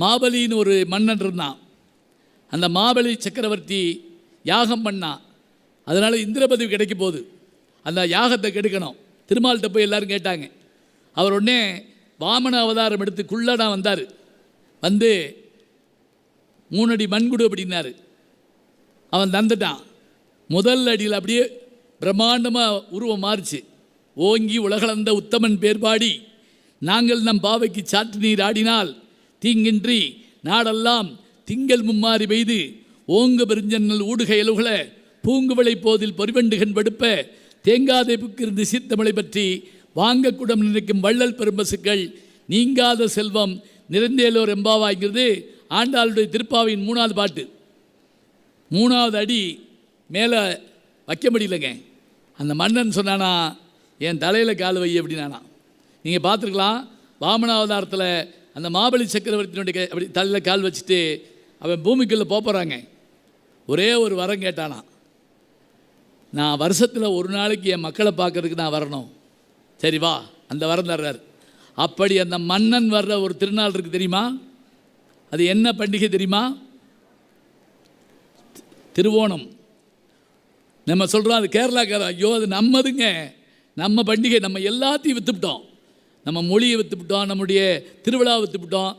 மாபலின்னு ஒரு மன்னன் இருந்தான். அந்த மாபலி சக்கரவர்த்தி யாகம் பண்ணான் அதனால் இந்திரபதவி கிடைக்க போகுது. அந்த யாகத்தை கெடுக்கணும். திருமால்கிட்ட போய் எல்லோரும் கேட்டாங்க. அவர் உடனே வாமன அவதாரம் எடுத்து குள்ளடா வந்தார். வந்து மூணடி மண்குடு அப்படின்னாரு. அவன் தந்துட்டான். முதல் அடியில் அப்படியே பிரம்மாண்டமாக உருவம் மாறுச்சு. ஓங்கி உலகளந்த உத்தமன் பேர்பாடி நாங்கள் நம் பாவைக்கு சாற்று நீர் ஆடினால் தீங்கின்றி நாடெல்லாம் திங்கள் மும்மாறி பெய்து ஓங்கு பெருஞ்சன்னல் ஊடுக பூங்குவளை போதில் பொறிவண்டுகன் வெடுப்ப தேங்காதைப்புக்கு இருந்து சீத்தமலை பற்றி வாங்கக்கூடம் நினைக்கும் வள்ளல் பெரும்பசுக்கள் நீங்காத செல்வம் நிறைந்தேலோர் எம்பாவாங்கிறது ஆண்டாளுடைய திருப்பாவின் மூணாவது பாட்டு. மூணாவது அடி மேலே வைக்க முடியலங்க. அந்த மன்னன் சொன்னானா என் தலையில் கால் வை அப்படின்னானா. நீங்கள் பார்த்துருக்கலாம் வாமனாவதாரத்தில் அந்த மாபலி சக்கரவர்த்தியினுடைய அப்படி தலையில் கால் வச்சுட்டு அவன் பூமிக்குள்ளே போக போகிறாங்க ஒரே ஒரு வரம் கேட்டானா நான் வருஷத்தில் ஒரு நாளைக்கு என் மக்களை பார்க்கறதுக்கு நான் வரணும். சரி வா அந்த வரம் தர்றார். அப்படி அந்த மன்னன் வர்ற ஒரு திருநாள் இருக்குது தெரியுமா? அது என்ன பண்டிகை தெரியுமா? திருவோணம். நம்ம சொல்கிறோம் அது கேரளாக்காரன். ஐயோ அது நம்மதுங்க. நம்ம பண்டிகை நம்ம எல்லாத்தையும் விற்றுவிட்டோம் நம்ம மொழியை விற்றுப்பிட்டோம் நம்முடைய திருவிழாவை விற்றுப்பிட்டோம்